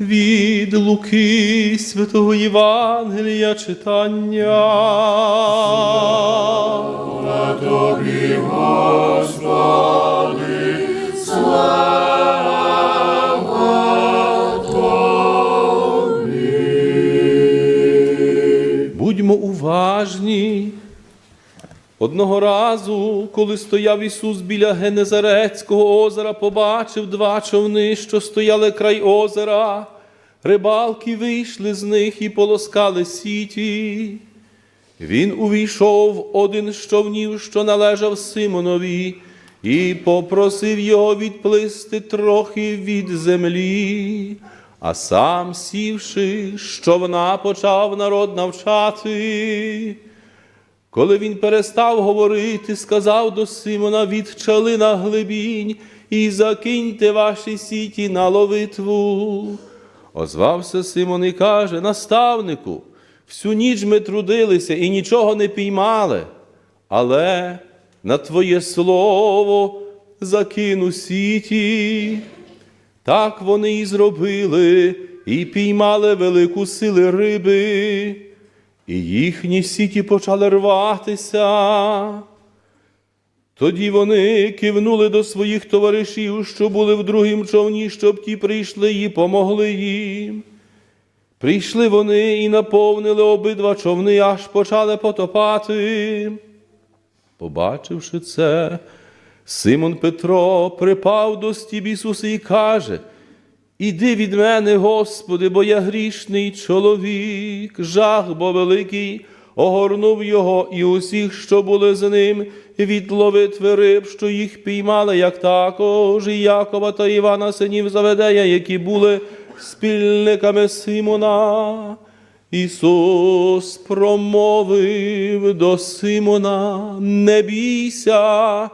Від Луки Святого Євангелія читання. Будьмо уважні. Одного разу, коли стояв Ісус біля Генезарецького озера, побачив два човни, що стояли край озера. Рибалки вийшли з них і полоскали сіті. Він увійшов один з човнів, що належав Симонові, і попросив його відплисти трохи від землі, а сам, сівши, з човна почав народ навчати. Коли він перестав говорити, сказав до Симона, відчали на глибінь і закиньте ваші сіті на ловитву. Озвався Симон і каже: наставнику, всю ніч ми трудилися і нічого не піймали, але на Твоє слово закину сіті. Так вони і зробили, і піймали велику сили риби, і їхні сіті почали рватися. Тоді вони кивнули до своїх товаришів, що були в другім човні, щоб ті прийшли і помогли їм. Прийшли вони і наповнили обидва човни, аж почали потопати. Побачивши це, Симон Петро припав до стіб Ісуса і каже: Іди від мене, Господи, бо я грішний чоловік, жах бо великий, огорнув його і усіх, що були з ним, від ловитви риб, що їх піймали, як також і Якова та Івана, синів Заведея, які були спільниками Симона. Ісус промовив до Симона, не бійся,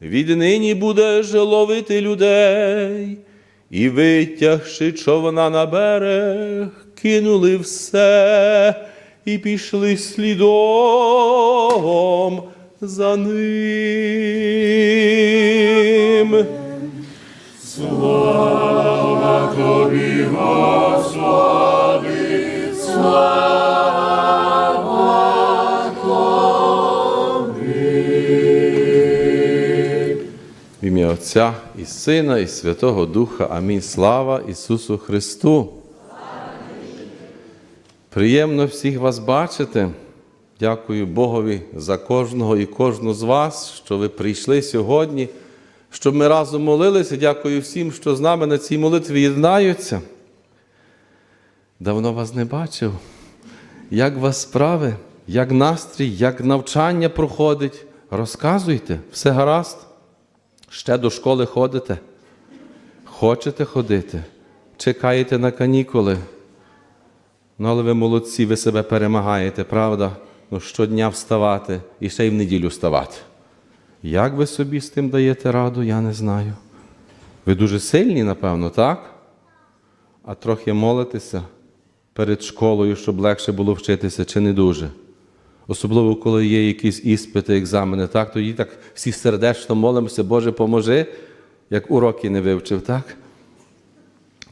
віднині будеш ловити людей. І витягши човна на берег, кинули все і пішли слідом за ним. В ім'я Отця і Сина, і Святого Духа. Амінь. Слава Ісусу Христу. Приємно всіх вас бачити. Дякую Богові за кожного і кожну з вас, що ви прийшли сьогодні, щоб ми разом молилися. Дякую всім, що з нами на цій молитві єднаються. Давно вас не бачив. Як вас справи, як настрій, як навчання проходить? Розказуйте, все гаразд. Ще до школи ходите? Хочете ходити? Чекаєте на канікули? Ну, але ви молодці, ви себе перемагаєте, правда? Ну, щодня вставати і ще й в неділю вставати. Як ви собі з тим даєте раду, я не знаю. Ви дуже сильні, напевно, так? А трохи молитеся перед школою, щоб легше було вчитися, чи не дуже? Особливо, коли є якісь іспити, екзамени, так, тоді так всі сердечно молимося, Боже, поможи, як уроки не вивчив, так?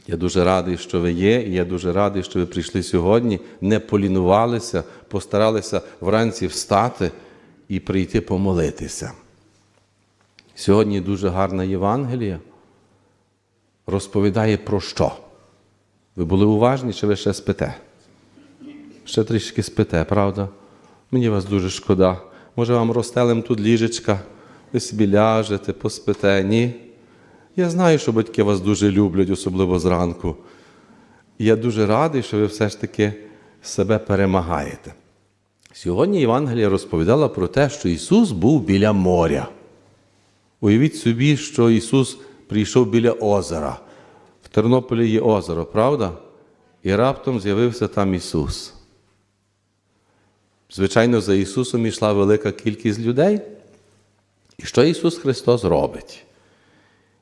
Я дуже радий, що ви є, і я дуже радий, що ви прийшли сьогодні, не полінувалися, постаралися вранці встати і прийти помолитися. Сьогодні дуже гарна Євангелія розповідає про що? Ви були уважні, чи ви ще спите? Ще трішки спите, правда? Мені вас дуже шкода. Може, вам розстелим тут ліжечка, ви собі ляжете, поспите, ні? Я знаю, що батьки вас дуже люблять, особливо зранку. Я дуже радий, що ви все ж таки себе перемагаєте. Сьогодні Євангелія розповідала про те, що Ісус був біля моря. Уявіть собі, що Ісус прийшов біля озера. В Тернополі є озеро, правда? І раптом з'явився там Ісус. Звичайно, за Ісусом йшла велика кількість людей. І що Ісус Христос робить?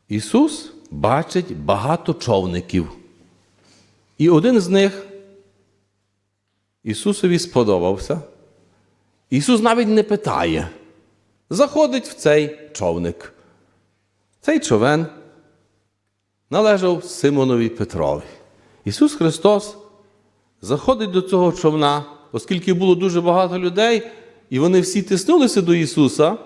Ісус бачить багато човників. І один з них Ісусові сподобався. Ісус навіть не питає. Заходить в цей човник. Цей човен належав Симонові Петрові. Ісус Христос заходить до цього човна, оскільки було дуже багато людей, і вони всі тиснулися до Ісуса.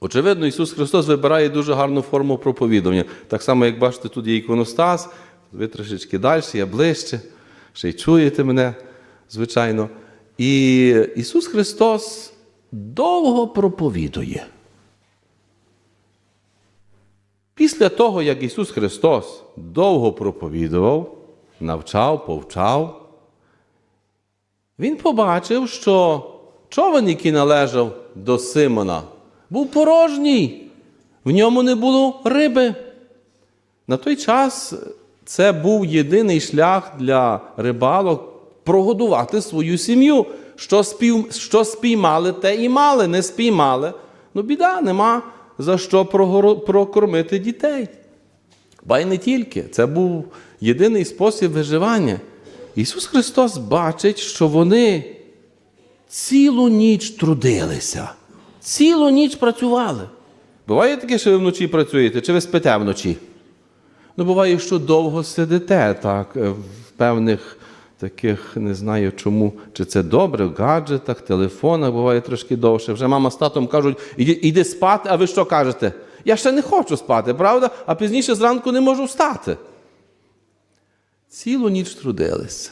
Очевидно, Ісус Христос вибирає дуже гарну форму проповідування. Так само, як бачите, тут є іконостас, ви трошечки далі, я ближче, ще й чуєте мене, звичайно. І Ісус Христос довго проповідує. Після того, як Ісус Христос довго проповідував, навчав, повчав, Він побачив, що човен, який належав до Симона, був порожній, в ньому не було риби. На той час це був єдиний шлях для рибалок прогодувати свою сім'ю. Що, спів, що спіймали, те і мали, не спіймали. Ну, біда, нема за що прокормити дітей. Ба й не тільки. Це був єдиний спосіб виживання. Ісус Христос бачить, що вони цілу ніч трудилися, цілу ніч працювали. Буває таке, що ви вночі працюєте, чи ви спите вночі? Ну, буває, що довго сидите так, е, в певних таких, не знаю чому, чи це добре, в гаджетах, телефонах буває трошки довше. Вже мама з татом кажуть, іди спати, а ви що кажете? Я ще не хочу спати, правда? А пізніше зранку не можу встати. Цілу ніч трудилися.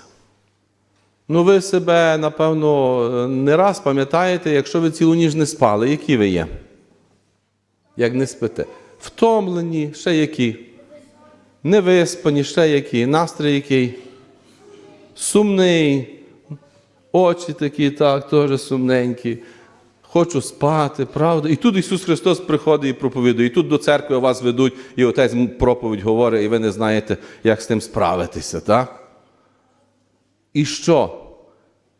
Ну, ви себе, напевно, не раз пам'ятаєте, якщо ви цілу ніч не спали, які ви є? Як не спите? Втомлені, ще які? Невиспані, ще які, настрій який? Сумний, очі такі, так, теж сумненькі. Хочу спати, правда? І тут Ісус Христос приходить і проповідує. І тут до церкви вас ведуть, і отець проповідь говорить, і ви не знаєте, як з тим справитися, так? І що?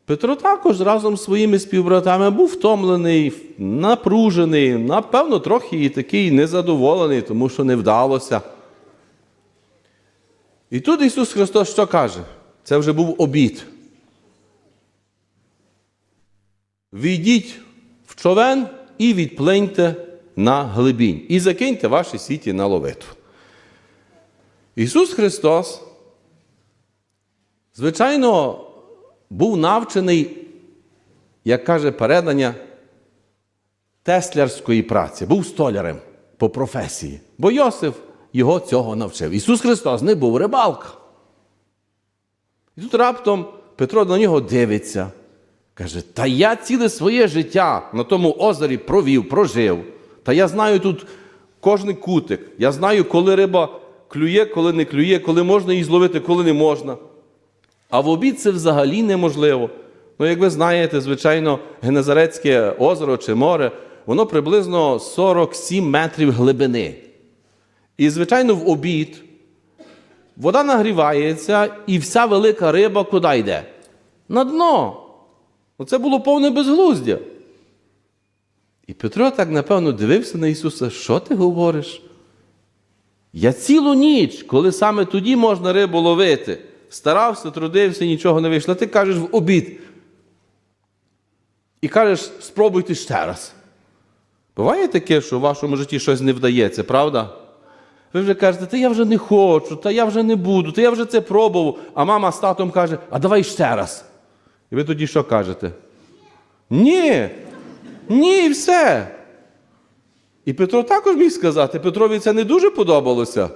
Петро також разом з своїми співбратами був втомлений, напружений, напевно, трохи і такий незадоволений, тому що не вдалося. І тут Ісус Христос що каже? Це вже був обід. Війдіть в човен і відплиньте на глибінь, і закиньте ваші сіті на ловитву. Ісус Христос, звичайно, був навчений, як каже передання, теслярської праці, був столярем по професії, бо Йосиф його цього навчив. Ісус Христос не був рибалка. І тут раптом Петро на нього дивиться, каже: Та я ціле своє життя на тому озері провів, прожив. Та я знаю тут кожний кутик. Я знаю, коли риба клює, коли не клює, коли можна її зловити, коли не можна. А в обід це взагалі неможливо. Ну, як ви знаєте, звичайно, Генезарецьке озеро чи море, воно приблизно 47 метрів глибини. І, звичайно, в обід вода нагрівається, і вся велика риба куди йде? На дно. Ну, Це було повне безглуздя. І Петро так, напевно, дивився на Ісуса, що ти говориш? Я цілу ніч, коли саме тоді можна рибу ловити, старався, трудився, нічого не вийшло. Ти кажеш в обід. І кажеш, спробуйте ще раз. Буває таке, що в вашому житті щось не вдається, правда? Ви вже кажете, та я вже не хочу, та я вже не буду, та я вже це пробував. А мама з татом каже, а давай ще раз. І ви тоді що кажете? Ні, ні, і все. І Петро також міг сказати, Петрові це не дуже подобалося.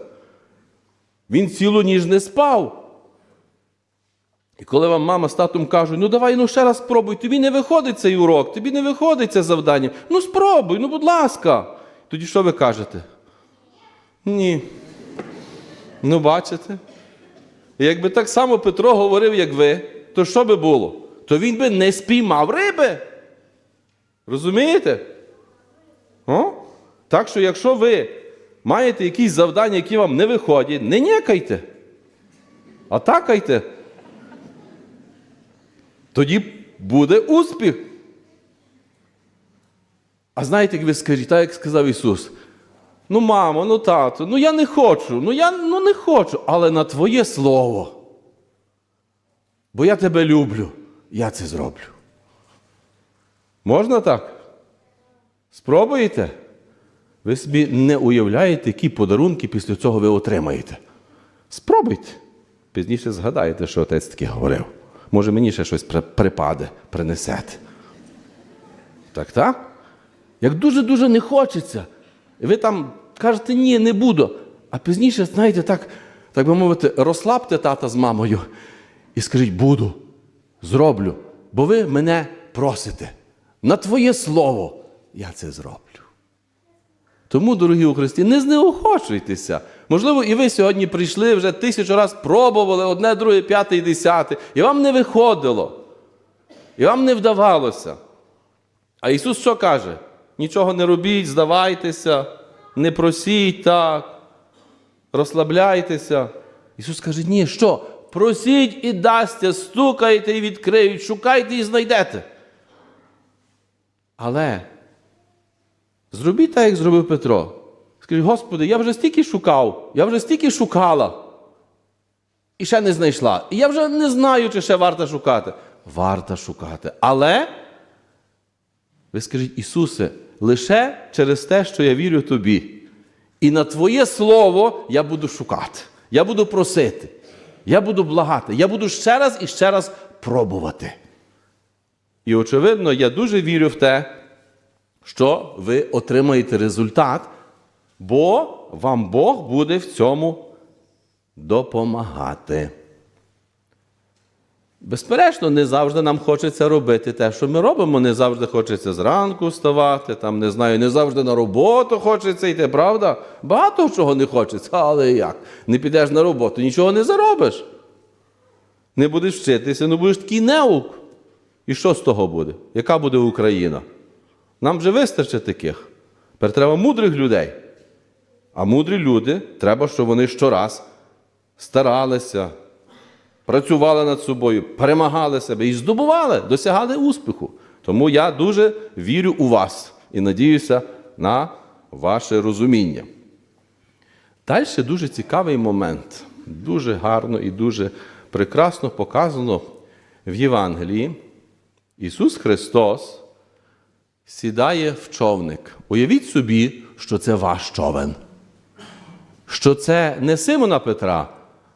Він цілу ніж не спав. І коли вам мама з татом кажуть, ну давай ну ще раз спробуй, тобі не виходить цей урок, тобі не виходить це завдання. Ну спробуй, ну будь ласка. Тоді що ви кажете? Ні. Ну, бачите? І якби так само Петро говорив, як ви, то що би було? То він би не спіймав риби. Розумієте? О? Так що, якщо ви маєте якісь завдання, які вам не виходять, не нікайте, а такайте. Тоді буде успіх. А знаєте, як ви скажіть, так як сказав Ісус, ну, мамо, ну тато, ну я не хочу, ну я ну, не хочу, але на Твоє Слово. Бо я тебе люблю, я це зроблю. Можна так? Спробуєте? Ви собі не уявляєте, які подарунки після цього ви отримаєте. Спробуйте. пізніше згадаєте, що отець таки говорив. Може, мені ще щось припаде, принесете. Так, так? Як дуже-дуже не хочеться, і ви там кажете, ні, не буду. А пізніше, знаєте, так, так би мовити, розслабте тата з мамою і скажіть, буду, зроблю, бо ви мене просите. На твоє слово я це зроблю. Тому, дорогі у Христі, не знеохочуйтеся. Можливо, і ви сьогодні прийшли, вже тисячу раз пробували одне, друге, п'яте і десяте, і вам не виходило, і вам не вдавалося. А Ісус що каже? Нічого не робіть, здавайтеся, не просіть так, розслабляйтеся. Ісус каже, ні, що? Просіть і дасться, стукайте і відкриють, шукайте і знайдете. Але зробіть так, як зробив Петро. Скажіть, Господи, я вже стільки шукав, я вже стільки шукала. І ще не знайшла. І я вже не знаю, чи ще варто шукати. Варто шукати. Але ви скажіть, Ісусе, лише через те, що я вірю тобі. І на Твоє Слово я буду шукати. Я буду просити. Я буду благати. Я буду ще раз і ще раз пробувати. І, очевидно, я дуже вірю в те, що ви отримаєте результат, бо вам Бог буде в цьому допомагати. Безперечно, не завжди нам хочеться робити те, що ми робимо. Не завжди хочеться зранку вставати, там, не знаю, не завжди на роботу хочеться йти, правда? Багато чого не хочеться, але як? Не підеш на роботу, нічого не заробиш. Не будеш вчитися, ну будеш такий неук. І що з того буде? Яка буде Україна? Нам вже вистачить таких. Тепер треба мудрих людей. А мудрі люди, треба, щоб вони щораз старалися, працювали над собою, перемагали себе і здобували, досягали успіху. Тому я дуже вірю у вас і надіюся на ваше розуміння. Далі дуже цікавий момент. Дуже гарно і дуже прекрасно показано в Євангелії. Ісус Христос сідає в човник. Уявіть собі, що це ваш човен. Що це не Симона Петра,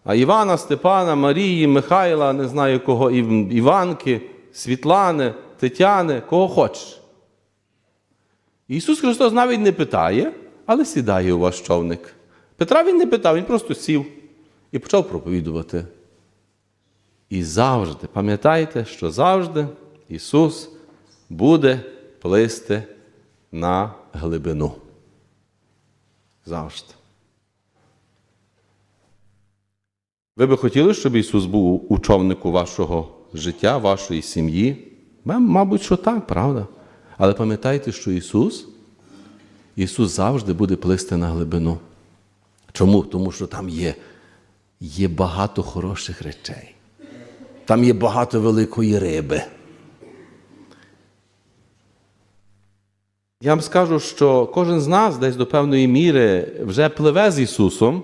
а Івана, Степана, Марії, Михайла, не знаю кого, Іванки, Світлани, Тетяни, кого хочеш. Ісус Христос навіть не питає, але сідає у ваш човник. Петра він не питав, він просто сів і почав проповідувати. І завжди, пам'ятайте, що завжди Ісус буде плисти на глибину. Завжди. Ви би хотіли, щоб Ісус був у човнику вашого життя, вашої сім'ї? Мабуть, що так, правда. Але пам'ятайте, що Ісус, Ісус завжди буде плисти на глибину. Чому? Тому що там є, є багато хороших речей. Там є багато великої риби. Я вам скажу, що кожен з нас десь до певної міри вже пливе з Ісусом,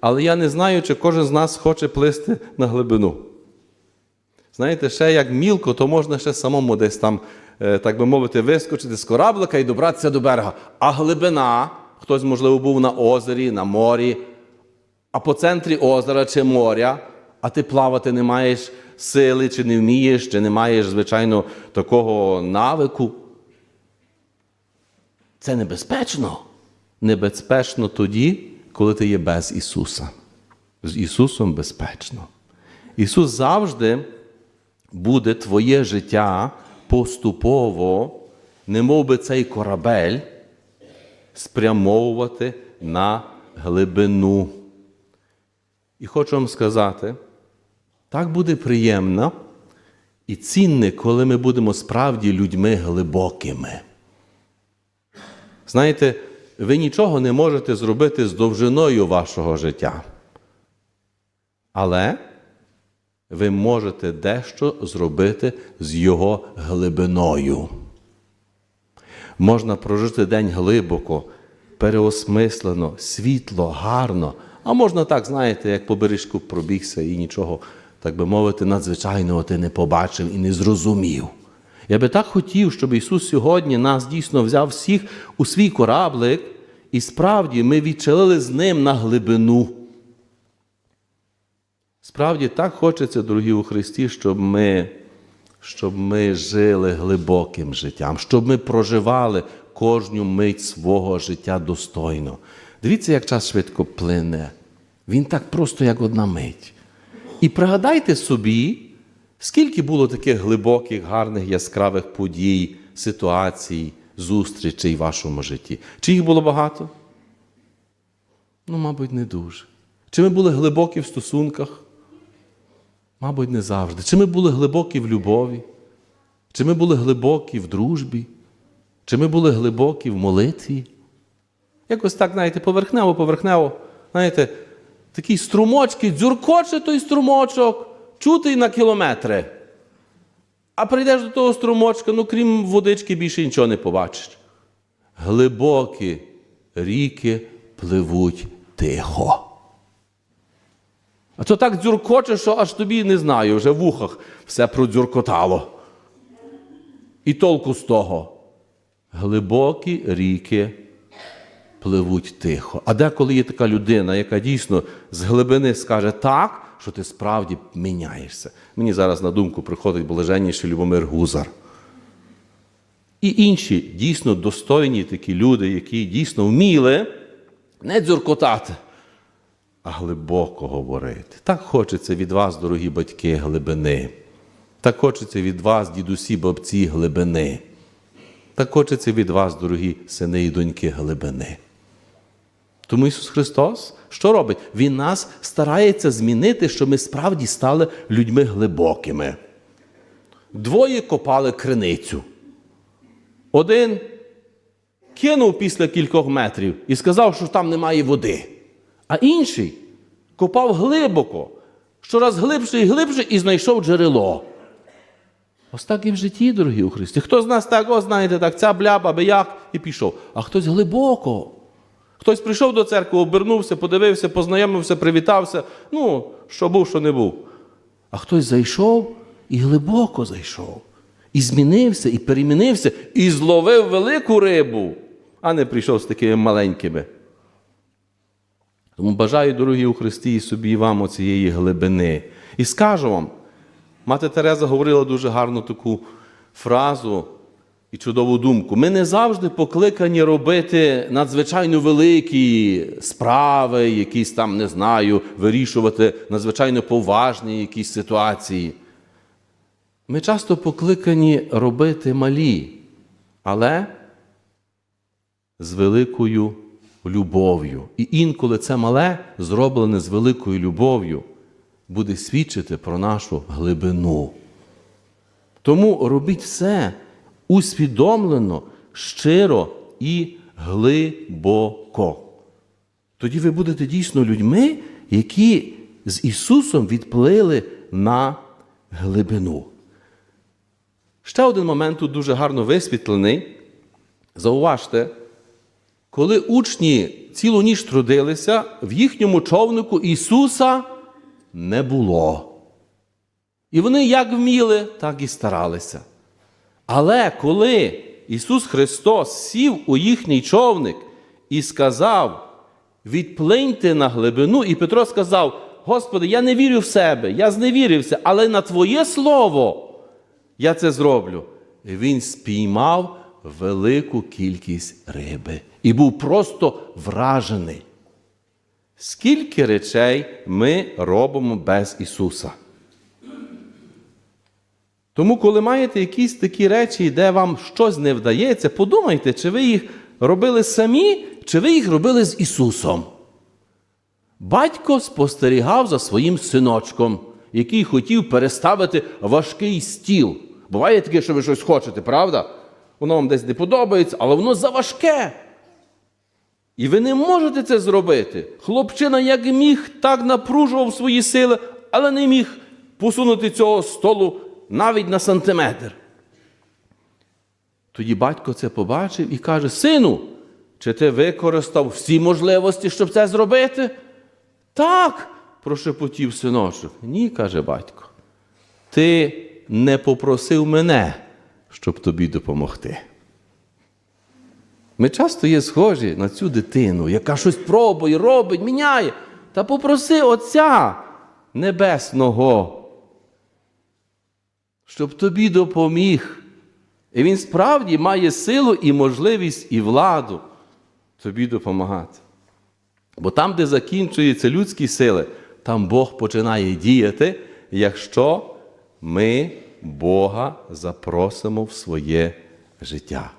але я не знаю, чи кожен з нас хоче плисти на глибину. Знаєте, ще як мілко, то можна ще самому десь там, е, так би мовити, вискочити з кораблика і добратися до берега. А глибина, хтось, можливо, був на озері, на морі, а по центрі озера чи моря, а ти плавати не маєш сили, чи не вмієш, чи не маєш, звичайно, такого навику. Це небезпечно. Небезпечно тоді, коли ти є без Ісуса. З Ісусом безпечно. Ісус завжди буде твоє життя поступово, немов би цей корабель, спрямовувати на глибину. І хочу вам сказати, так буде приємно і цінне, коли ми будемо справді людьми глибокими. Знаєте, ви нічого не можете зробити з довжиною вашого життя. Але ви можете дещо зробити з його глибиною. Можна прожити день глибоко, переосмислено, світло, гарно. А можна так, знаєте, як по бережку пробігся і нічого, так би мовити, надзвичайного ти не побачив і не зрозумів. Я би так хотів, щоб Ісус сьогодні нас дійсно взяв всіх у свій кораблик, і справді ми відчалили з ним на глибину. Справді так хочеться, дорогі у Христі, щоб ми, щоб ми жили глибоким життям, щоб ми проживали кожну мить свого життя достойно. Дивіться, як час швидко плине. Він так просто, як одна мить. І пригадайте собі, скільки було таких глибоких, гарних, яскравих подій, ситуацій, зустрічей в вашому житті. Чи їх було багато? Ну, мабуть, не дуже. Чи ми були глибокі в стосунках? Мабуть, не завжди. Чи ми були глибокі в любові? Чи ми були глибокі в дружбі? Чи ми були глибокі в молитві? Якось так, знаєте, поверхнево, поверхнево, знаєте, такі струмочки, дзюркоче той струмочок, чути на кілометри. А прийдеш до того струмочка, ну крім водички, більше нічого не побачиш. Глибокі ріки пливуть тихо. А то так дзюркоче, що аж тобі не знаю, вже в ухах все продзюркотало. І толку з того. Глибокі ріки пливуть тихо. А деколи є така людина, яка дійсно з глибини скаже так, що ти справді міняєшся. Мені зараз на думку приходить блаженніший Любомир Гузар. І інші дійсно достойні такі люди, які дійсно вміли не дзюркотати, а глибоко говорити. Так хочеться від вас, дорогі батьки, глибини. Так хочеться від вас, дідусі, бабці, глибини. Так хочеться від вас, дорогі сини і доньки, глибини. Тому Ісус Христос що робить? Він нас старається змінити, щоб ми справді стали людьми глибокими. Двоє копали криницю. Один кинув після кількох метрів і сказав, що там немає води. А інший копав глибоко, щораз глибше і глибше, і знайшов джерело. Ось так і в житті, дорогі у Христі. Хто з нас так, о, знаєте, так, ця бляба, би як, і пішов. А хтось глибоко. Хтось прийшов до церкви, обернувся, подивився, познайомився, привітався. Ну, що був, що не був. А хтось зайшов і глибоко зайшов. І змінився, і перемінився, і зловив велику рибу, а не прийшов з такими маленькими. Тому бажаю, дорогі у Христі, і собі і вам оцієї глибини. І скажу вам, мати Тереза говорила дуже гарну таку фразу і чудову думку. Ми не завжди покликані робити надзвичайно великі справи, якісь там, не знаю, вирішувати надзвичайно поважні якісь ситуації. Ми часто покликані робити малі, але з великою любов'ю. І інколи це мале, зроблене з великою любов'ю, буде свідчити про нашу глибину. Тому робіть все усвідомлено, щиро і глибоко. Тоді ви будете дійсно людьми, які з Ісусом відплили на глибину. Ще один момент тут дуже гарно висвітлений. Зауважте, коли учні цілу ніч трудилися, в їхньому човнику Ісуса не було. І вони як вміли, так і старалися. Але коли Ісус Христос сів у їхній човник і сказав: відплиньте на глибину, і Петро сказав: Господи, я не вірю в себе, я зневірився, але на Твоє Слово я це зроблю. Він спіймав велику кількість риби і був просто вражений. Скільки речей ми робимо без Ісуса? Тому, коли маєте якісь такі речі, де вам щось не вдається, подумайте, чи ви їх робили самі, чи ви їх робили з Ісусом. Батько спостерігав за своїм синочком, який хотів переставити важкий стіл. Буває таке, що ви щось хочете, правда? Воно вам десь не подобається, але воно заважке. І ви не можете це зробити. Хлопчина, як міг, так напружував свої сили, але не міг посунути цього столу навіть на сантиметр. Тоді батько це побачив і каже: Сину, чи ти використав всі можливості, щоб це зробити? Так, прошепотів синочок. Ні, каже батько. Ти не попросив мене, щоб тобі допомогти. Ми часто є схожі на цю дитину, яка щось пробує, робить, міняє. Та попроси Отця, Небесного, щоб тобі допоміг. І він справді має силу і можливість і владу тобі допомагати. Бо там, де закінчуються людські сили, там Бог починає діяти, якщо ми Бога запросимо в своє життя.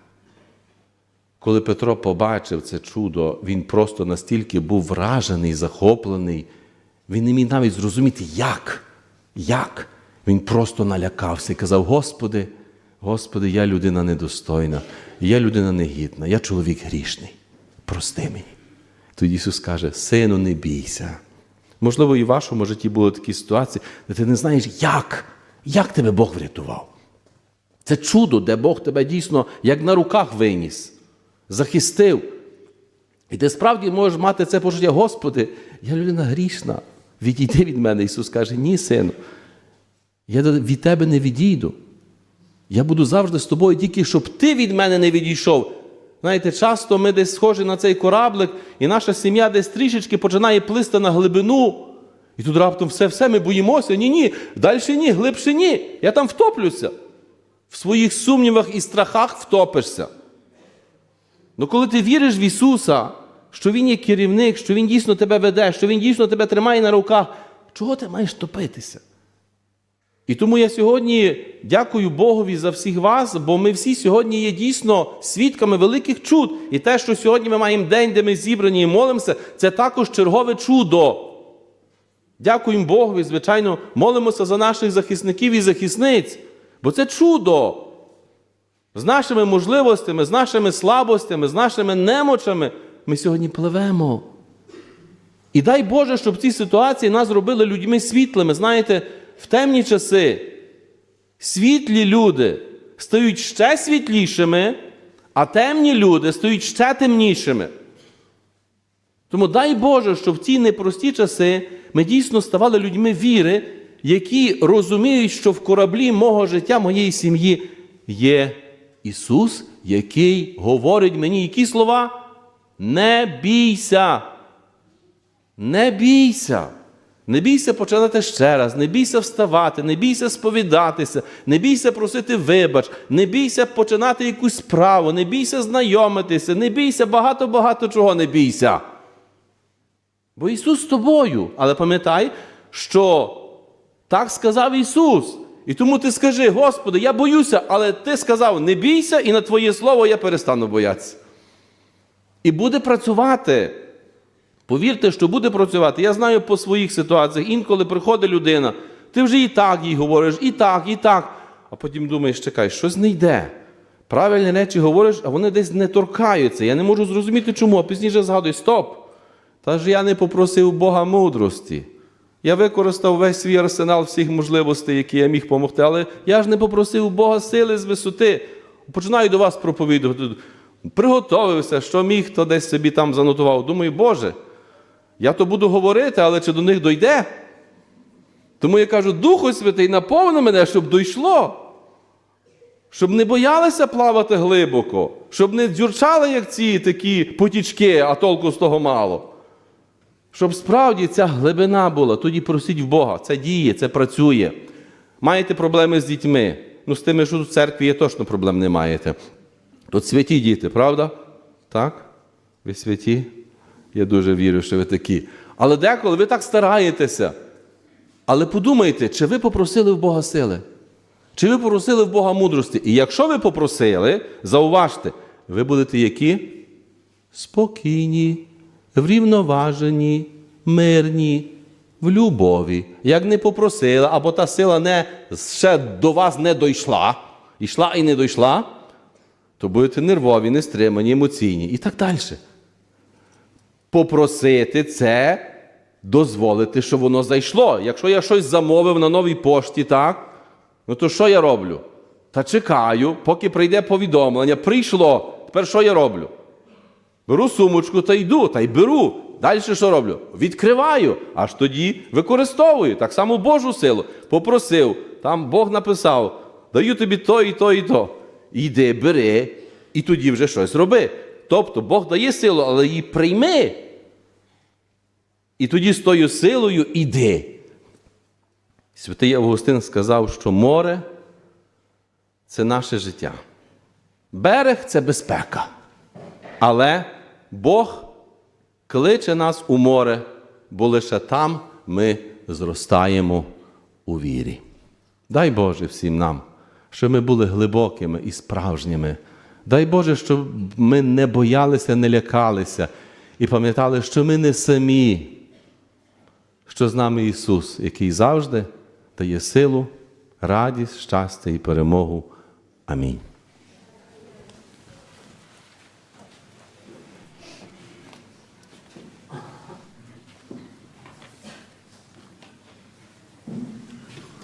Коли Петро побачив це чудо, він просто настільки був вражений, захоплений, він не міг навіть зрозуміти, як, як. Він просто налякався і казав: Господи, Господи, я людина недостойна, я людина негідна, я чоловік грішний. Прости мені. Тоді Ісус каже: Сину, не бійся. Можливо, і в вашому житті були такі ситуації, де ти не знаєш, як, як тебе Бог врятував. Це чудо, де Бог тебе дійсно як на руках виніс, захистив. І ти справді можеш мати це почуття, Господи, я людина грішна. Відійди від мене. Ісус каже, ні, сину, я від тебе не відійду. Я буду завжди з тобою, тільки щоб ти від мене не відійшов. Знаєте, часто ми десь схожі на цей кораблик, і наша сім'я десь трішечки починає плисти на глибину. І тут раптом все-все ми боїмося. Ні, ні, далі ні, глибше ні. Я там втоплюся. В своїх сумнівах і страхах втопишся. Ну коли ти віриш в Ісуса, що Він є керівник, що Він дійсно тебе веде, що Він дійсно тебе тримає на руках, чого ти маєш топитися? І тому я сьогодні дякую Богові за всіх вас, бо ми всі сьогодні є дійсно свідками великих чуд. І те, що сьогодні ми маємо день, де ми зібрані і молимося, це також чергове чудо. Дякуємо Богові, звичайно, молимося за наших захисників і захисниць, бо це чудо. З нашими можливостями, з нашими слабостями, з нашими немочами ми сьогодні пливемо. І дай Боже, щоб ці ситуації нас зробили людьми світлими. Знаєте, в темні часи світлі люди стають ще світлішими, а темні люди стають ще темнішими. Тому дай Боже, щоб в ці непрості часи ми дійсно ставали людьми віри, які розуміють, що в кораблі мого життя, моєї сім'ї є Ісус, який говорить мені які слова? Не бійся. Не бійся. Не бійся починати ще раз, не бійся вставати, не бійся сповідатися, не бійся просити вибач, не бійся починати якусь справу, не бійся знайомитися, не бійся багато-багато чого не бійся. Бо Ісус з тобою. Але пам'ятай, що так сказав Ісус. І тому ти скажи, Господи, я боюся, але Ти сказав, не бійся, і на Твоє Слово я перестану боятися. І буде працювати. Повірте, що буде працювати. Я знаю по своїх ситуаціях. Інколи приходить людина, ти вже і так їй говориш, і так, і так. А потім думаєш, чекай, щось не йде. Правильні речі говориш, а вони десь не торкаються. Я не можу зрозуміти, чому. А пізніше згадую, стоп. Та ж я не попросив Бога мудрості. Я використав весь свій арсенал всіх можливостей, які я міг допомогти, але я ж не попросив Бога сили з висоти. Починаю до вас проповідувати. Приготовився, що міг, то десь собі там занотував. Думаю, Боже, я то буду говорити, але чи до них дойде? Тому я кажу, Духу Святий, наповни мене, щоб дійшло. Щоб не боялися плавати глибоко, щоб не дзюрчали, як ці такі потічки, а толку з того мало. Щоб справді ця глибина була, тоді просіть в Бога. Це діє, це працює. Маєте проблеми з дітьми. Ну, з тими, що в церкві є, точно проблем не маєте. Тут святі діти, правда? Так? Ви святі? Я дуже вірю, що ви такі. Але деколи ви так стараєтеся. Але подумайте, чи ви попросили в Бога сили? Чи ви попросили в Бога мудрості? І якщо ви попросили, зауважте, ви будете які? Спокійні, врівноважені, мирні, в любові. Як не попросили, або та сила не, ще до вас не дійшла, йшла і не дійшла, то будете нервові, нестримані, емоційні і так далі. Попросити це дозволити, щоб воно зайшло. Якщо я щось замовив на новій пошті, так? Ну то що я роблю? Та чекаю, поки прийде повідомлення. Прийшло. Тепер що я роблю? Беру сумочку та йду, та й беру. Далі що роблю? Відкриваю, аж тоді використовую. Так само Божу силу. Попросив, там Бог написав: даю тобі то і то, і то. Йди, бери, і тоді вже щось роби. Тобто Бог дає силу, але її прийми. І тоді з тою силою іди. Святий Августин сказав, що море це наше життя. Берег це безпека. Але Бог кличе нас у море, бо лише там ми зростаємо у вірі. Дай Боже всім нам, щоб ми були глибокими і справжніми. Дай Боже, щоб ми не боялися, не лякалися і пам'ятали, що ми не самі, що з нами Ісус, який завжди дає силу, радість, щастя і перемогу. Амінь.